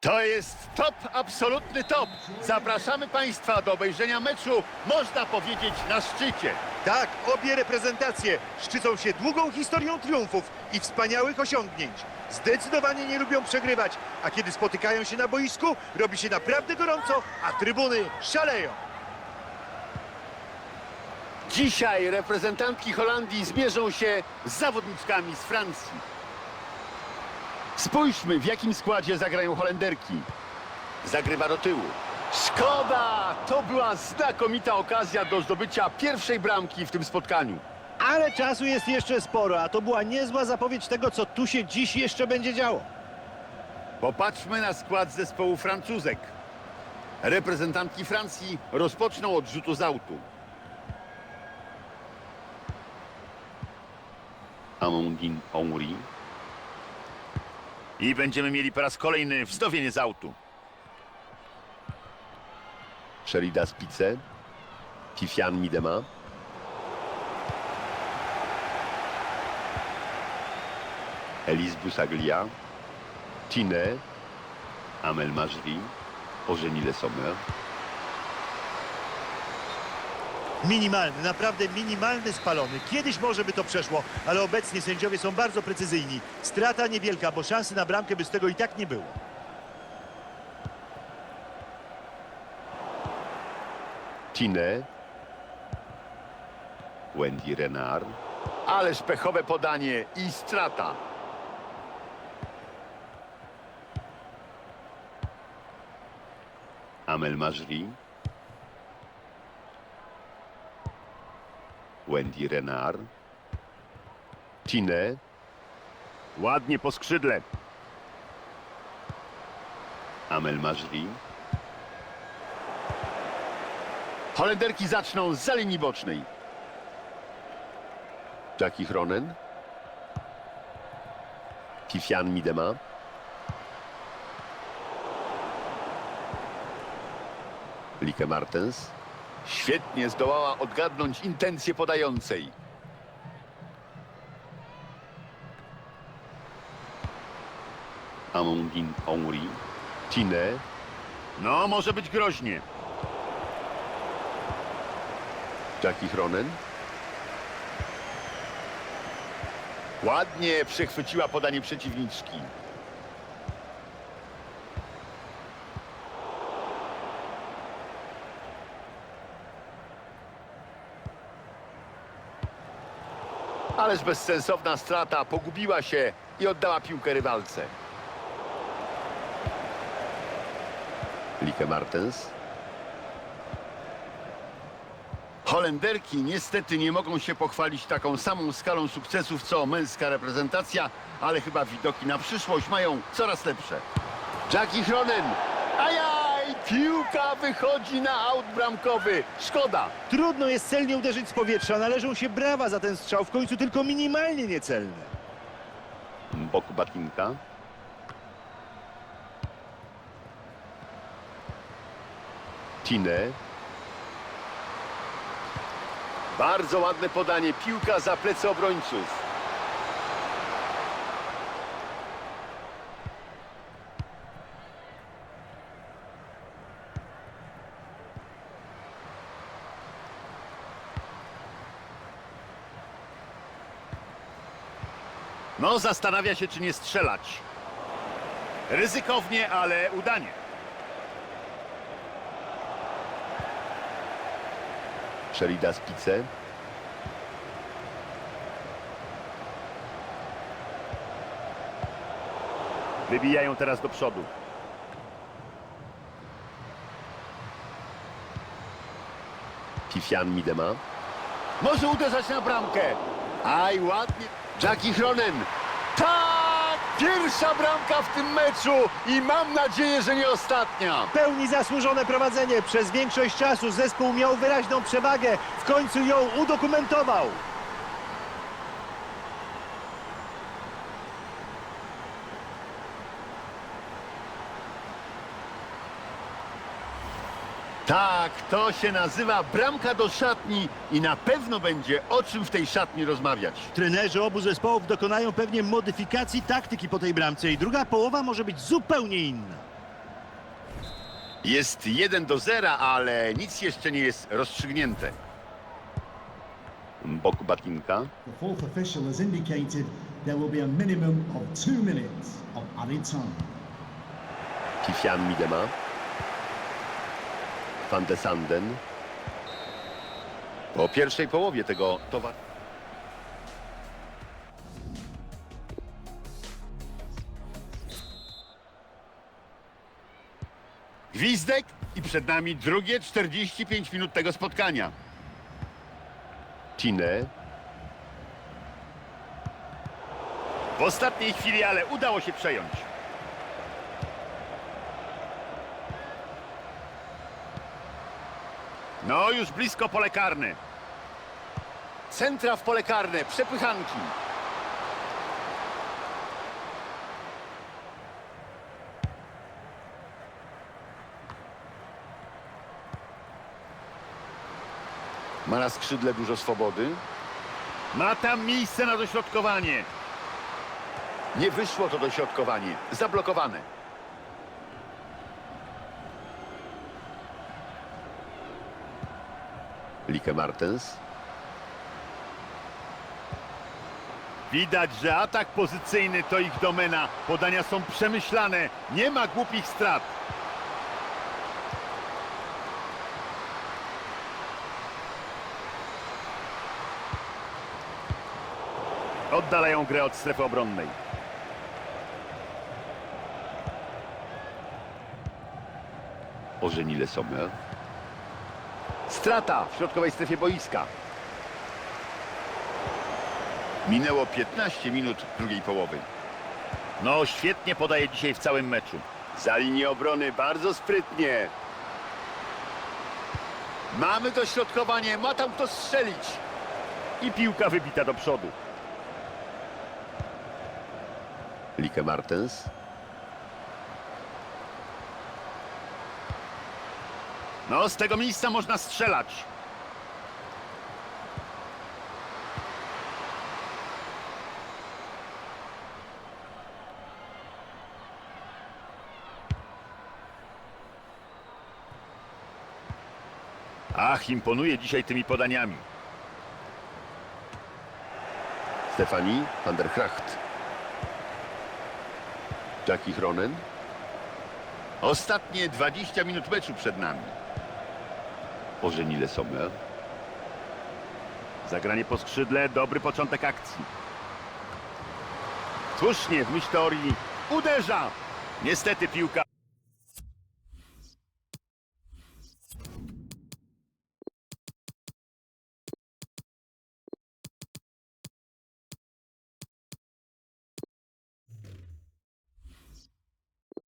To jest top, absolutny top. Zapraszamy Państwa do obejrzenia meczu, można powiedzieć, na szczycie. Tak, obie reprezentacje szczycą się długą historią triumfów i wspaniałych osiągnięć. Zdecydowanie nie lubią przegrywać, a kiedy spotykają się na boisku, robi się naprawdę gorąco, a trybuny szaleją. Dzisiaj reprezentantki Holandii zmierzą się z zawodniczkami z Francji. Spójrzmy, w jakim składzie zagrają Holenderki. Zagrywa do tyłu. Szkoda! To była znakomita okazja do zdobycia pierwszej bramki w tym spotkaniu. Ale czasu jest jeszcze sporo, a to była niezła zapowiedź tego, co tu się dziś jeszcze będzie działo. Popatrzmy na skład zespołu Francuzek. Reprezentantki Francji rozpoczną od rzutu z autu. Amandine Henry. I będziemy mieli po raz kolejny wznowienie z autu. Sherida Spice. Tifian Midema. Elise Busaglia. Tine, Amel Majri, Eugénie Sommer. Minimalny, naprawdę minimalny spalony. Kiedyś może by to przeszło, ale obecnie sędziowie są bardzo precyzyjni. Strata niewielka, bo szansy na bramkę by z tego i tak nie było. Tine, Wendy Renard. Ależ pechowe podanie i strata. Amel Majri. Wendy Renard. Tine. Ładnie po skrzydle. Amel Majri. Holenderki zaczną z linii bocznej. Jackie Hronen. Tifian Midema. Like Martens. Świetnie zdołała odgadnąć intencje podającej. Amandine Henry. Tine. No, może być groźnie. Jackie Hronen. Ładnie przechwyciła podanie przeciwniczki. Ależ bezsensowna strata, pogubiła się i oddała piłkę rywalce. Like Martens. Holenderki niestety nie mogą się pochwalić taką samą skalą sukcesów co męska reprezentacja, ale chyba widoki na przyszłość mają coraz lepsze. Jackie Hronen! Ajaj! Piłka wychodzi na aut bramkowy. Szkoda. Trudno jest celnie uderzyć z powietrza, należą się brawa za ten strzał, w końcu tylko minimalnie niecelny. Boku Batinka. Tine. Bardzo ładne podanie. Piłka za plecy obrońców. No, zastanawia się, czy nie strzelać. Ryzykownie, ale udanie. Sherida Spice. Wybijają teraz do przodu. Tifian Midema. Może uderzać na bramkę. Aj, ładnie. Jackie Hronen. Tak! Pierwsza bramka w tym meczu i mam nadzieję, że nie ostatnia. W pełni zasłużone prowadzenie. Przez większość czasu zespół miał wyraźną przewagę. W końcu ją udokumentował. Tak, to się nazywa bramka do szatni i na pewno będzie o czym w tej szatni rozmawiać. Trenerzy obu zespołów dokonają pewnie modyfikacji taktyki po tej bramce i druga połowa może być zupełnie inna. Jest 1 do 0, ale nic jeszcze nie jest rozstrzygnięte. Bok Batinka. The fourth official has indicated there will be a minimum of two minutes of added time. Kifian Midema. Van de Sanden. Po pierwszej połowie tego towaru. Gwizdek i przed nami drugie 45 minut tego spotkania. Cine. W ostatniej chwili, ale udało się przejąć. No, już blisko pole karne. Centra w pole karne, przepychanki. Ma na skrzydle dużo swobody. Ma tam miejsce na dośrodkowanie. Nie wyszło to dośrodkowanie. Zablokowane. Like Martens. Widać, że atak pozycyjny to ich domena. Podania są przemyślane. Nie ma głupich strat. Oddalają grę od strefy obronnej. Ożenile Sommer. Strata w środkowej strefie boiska. Minęło 15 minut drugiej połowy. No, świetnie podaje dzisiaj w całym meczu. Za linię obrony bardzo sprytnie. Mamy dośrodkowanie, ma tam kto strzelić. I piłka wybita do przodu. Like Martens. No, z tego miejsca można strzelać. Ach, imponuje dzisiaj tymi podaniami. Stefani van der Kracht. Jackie Hronen. Ostatnie 20 minut meczu przed nami. Ożenile Sommer. Zagranie po skrzydle, dobry początek akcji. Słusznie, w myśl uderza. Niestety piłka.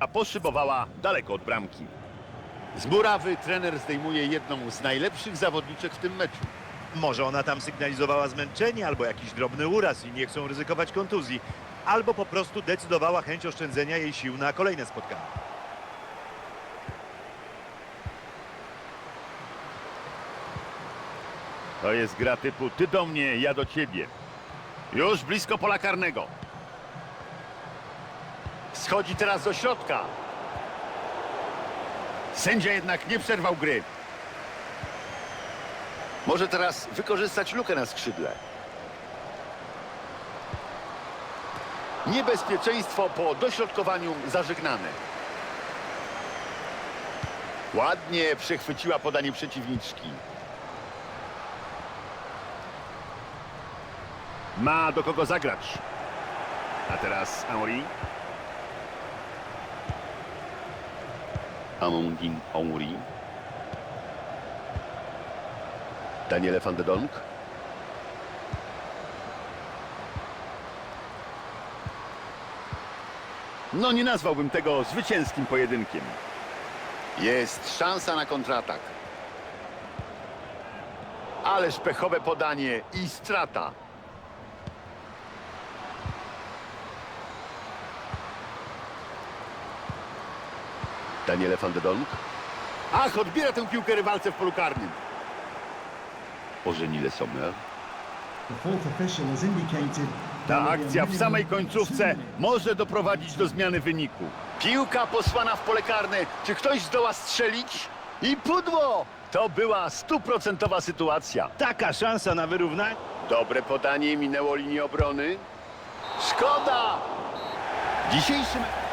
A poszybowała daleko od bramki. Z murawy trener zdejmuje jedną z najlepszych zawodniczek w tym meczu. Może ona tam sygnalizowała zmęczenie albo jakiś drobny uraz i nie chcą ryzykować kontuzji. Albo po prostu decydowała chęć oszczędzenia jej sił na kolejne spotkanie. To jest gra typu ty do mnie, ja do ciebie. Już blisko pola karnego. Schodzi teraz do środka. Sędzia jednak nie przerwał gry. Może teraz wykorzystać lukę na skrzydle. Niebezpieczeństwo po dośrodkowaniu zażegnane. Ładnie przechwyciła podanie przeciwniczki. Ma do kogo zagrać. A teraz Henri. Amandine Henri. Daniele van de Donk. No nie nazwałbym tego zwycięskim pojedynkiem. Jest szansa na kontratak. Ależ pechowe podanie i strata. Daniele van de Donk. Ach, odbiera tę piłkę rywalce w polu karnym. Ożenile Sommer. Ta akcja w samej końcówce może doprowadzić do zmiany wyniku. Piłka posłana w pole karne. Czy ktoś zdoła strzelić? I pudło! To była stuprocentowa sytuacja. Taka szansa na wyrównanie. Dobre podanie minęło linię obrony. Szkoda! Dzisiejszy... me-